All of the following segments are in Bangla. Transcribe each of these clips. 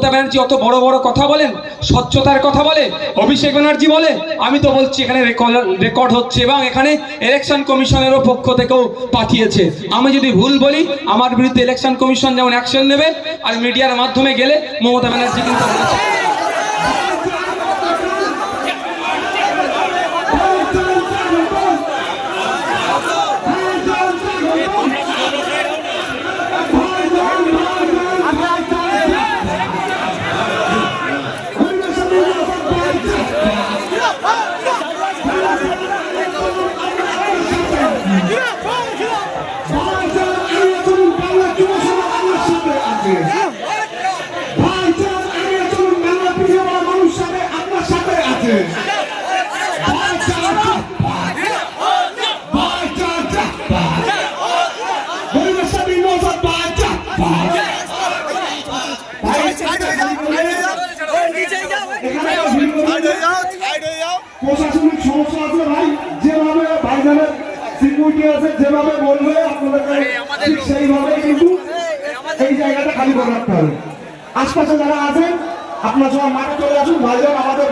মমতা ব্যানার্জি অত বড় বড় কথা বলেন, স্বচ্ছতার কথা বলে, অভিষেক ব্যানার্জি বলে, আমি তো বলছি এখানে রেকর্ড হচ্ছে এবং এখানে ইলেকশন কমিশনেরও পক্ষ থেকেও পাঠিয়েছে। আমি যদি ভুল বলি, আমার বিরুদ্ধে ইলেকশন কমিশন যেমন অ্যাকশন নেবে, আর মিডিয়ার মাধ্যমে গেলে মমতা ব্যানার্জি কিন্তু প্রশাসনিক সমস্যা আছে ভাই যেভাবে ভাইজানের সিকিউরিটি আছে যেভাবে বলবে আপনাদেরকে ঠিক সেইভাবে এই জায়গাটা খালি আশপাশে যারা আছেন আপনার সবাই মাঠে চলে আসুন ভাইজান আমাদের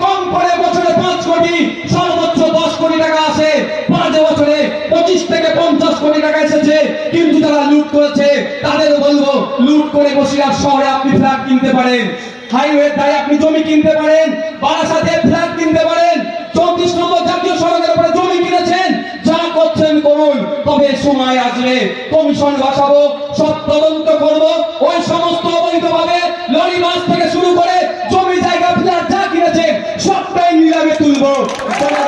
কম করে বছরে পাঁচ কোটি সর্বোচ্চ দশ কোটি টাকা আসে পাঁচ বছরে পঁচিশ থেকে পঞ্চাশ কোটি টাকা এসেছে কিন্তু তারা লুট করেছে তাদের বলব লুট করে বসিরহাট শহরে আপনি ফ্ল্যাট কিনতে পারেন হাইওয়ে তাই আপনি জমি কিনতে পারেন, বারাসাতে ফ্ল্যাট কিনতে পারেন, চৌত্রিশ নম্বর জাতীয় সড়কের তবে সময় আসবে কমিশন বসাবো সব তদন্ত করব ওই সমস্ত অবৈধভাবে লরি বাস থেকে শুরু করে জমি জায়গা ফ্ল্যাট যা কিনেছেন সবটাই নিলামে তুলবো। আপনারা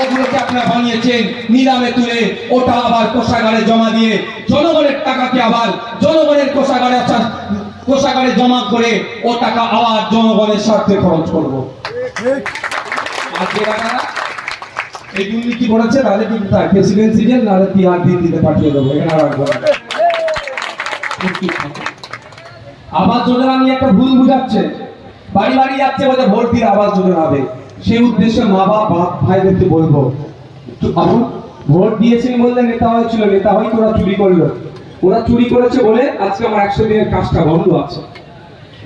ওগুলোকে আপনারা বানিয়েছেন নিলামে তুলে ওটা আবার কোষাগারে জমা দিয়ে জনগণের টাকাকে আবার জনগণের কোষাগারে কোষাগারে জমা করে ও টাকা আবার জনগণের স্বার্থে খরচ করব। এই দুর্নীতি করেছে? তাহলে কিন্তু তার প্রেসিডেন্সি জেল নাহলে তিহার দিল্লিতে পাঠিয়ে দেবো? এখানে রাখব। আবাস যোজনা নিয়ে একটা ভুল বুঝাচ্ছে। বাড়ি বাড়ি যাচ্ছে বলে ভোট দিয়ে আবাস যোজনা হবে। সেই উদ্দেশ্যে মা বাপ ভাইদেরকে বলব। তো ভোট দিয়েছেন বললে নেতা হয়েছিল নেতা হয়তো ওরা চুরি করল। ওরা চুরি করেছে বলে আজকে আমার একশো দিনের কাজটা বন্ধ আছে।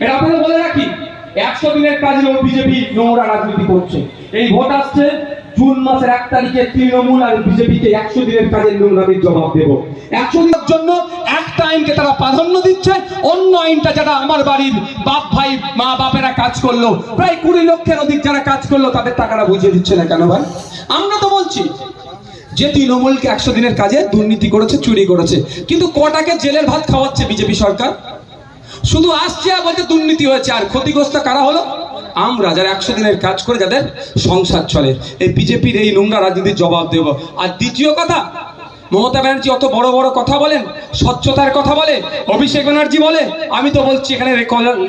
এটা আপনাদের বলে রাখি, একশো দিনের কাজে ও বিজেপি নোংরা রাজনীতি করছে। এই ভোট আসছে জুন মাসের এক তারিখে তৃণমূল আর বিজেপিকে একশো দিনের কাজের নোংরামির জবাব দেব। একশো দিনের জন্য একটা আইনকে তারা প্রাধান্য দিচ্ছে, অন্য আইনটা যারা আমার বাড়ির বাপ ভাই, মা বাপেরা কাজ করল, প্রায় কুড়ি লক্ষের অধিক যারা কাজ করল, তাদের টাকাটা বুঝিয়ে দিচ্ছে না কেন ভাই? আমরা তো বলছি, যে তৃণমূলকে একশো দিনের কাজে দুর্নীতি করেছে, চুরি করেছে, কিন্তু কটাকে জেলের ভাত খাওয়াচ্ছে বিজেপি সরকার? শুধু আসছে আর বলছে দুর্নীতি হয়েছে, আর ক্ষতিগ্রস্ত কারা হলো? আমরা যারা একশো দিনের কাজ করে যাদের সংসার চলে, এই বিজেপির এই নোংরা রাজনীতির জবাব দেব। আর দ্বিতীয় কথা মমতা ব্যানার্জি অত বড় বড় কথা বলেন, স্বচ্ছতার কথা বলে অভিষেক ব্যানার্জি বলে আমি তো বলছি এখানে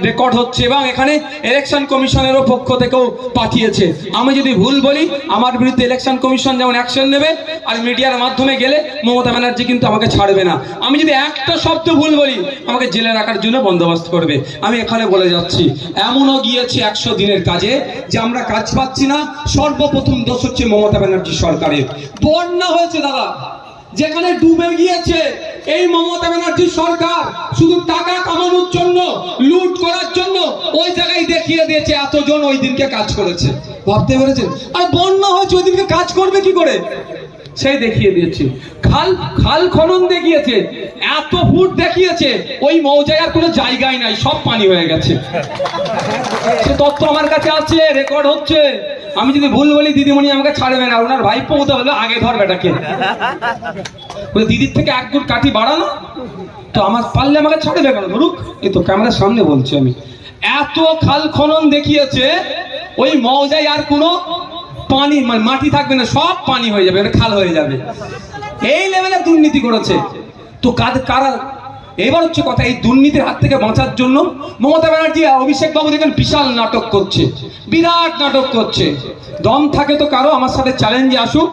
রেকর্ড হচ্ছে এবং এখানে ইলেকশন কমিশনেরও পক্ষ থেকেও পাঠিয়েছে। আমি যদি ভুল বলি, আমার বিরুদ্ধে ইলেকশন কমিশন যেমন অ্যাকশন নেবে, আর মিডিয়ার মাধ্যমে গেলে মমতা ব্যানার্জি কিন্তু আমাকে ছাড়বে না। আমি যদি একটা শব্দ ভুল বলি, আমাকে জেলে রাখার জন্য বন্দোবস্ত করবে। আমি এখানে বলে যাচ্ছি, এমনও গিয়েছে একশো দিনের কাজে যে আমরা কাজ পাচ্ছি না, সর্বপ্রথম দোষ হচ্ছে মমতা ব্যানার্জি সরকারের। বন্যা হয়েছে দাদা। যেখানে ডুবে গিয়েছে এই মমতা ব্যানার্জি সরকার, শুধু টাকা কামানোর জন্য, লুট করার জন্য ওই জায়গায় দেখিয়ে দিয়েছে, এতজন ওই দিনকে কাজ করেছে। ভাবতে পেরেছেন? আর বন্যা হয়েছে, ওই দিনকে কাজ করবে কি করে? সেই দেখিয়ে দিয়েছে। খাল খাল খনন দেখিয়েছে, এত ফুট দেখিয়েছে, ওই মৌজায় আর কোনো জায়গায় নাই, সব পানি হয়ে গেছে। সে তথ্য আমার কাছে আছে, রেকর্ড হচ্ছে। আমি যদি ভুল বলি, দিদিমণি আমাকে ছাড়বে না। ওনার ভাইপো হতে হলে আগে ধর বেটাকে। বলে, দিদির থেকে এক গুড় কাঠি বাড়ানো তো আমার পারলে আমাকে ছাড়বে কেন? ধরুক এই তো ক্যামেরার সামনে বলছি আমি। এত খাল খনন দেখিয়েছে, ওই মৌজায় আর কোনো পানি মানে মাটি থাকবে না, সব পানি হয়ে যাবে খাল হয়ে যাবে। এই লেভেলে দুর্নীতি করেছে। তো কারা এবার হচ্ছে কথা এই দুর্নীতির হাত থেকে বাঁচার জন্য মমতা ব্যানার্জি অভিষেক বাবু দেখেন বিশাল নাটক করছে, বিরাট নাটক করছে। দম থাকে তো কারও, আমার সাথে চ্যালেঞ্জে আসুক।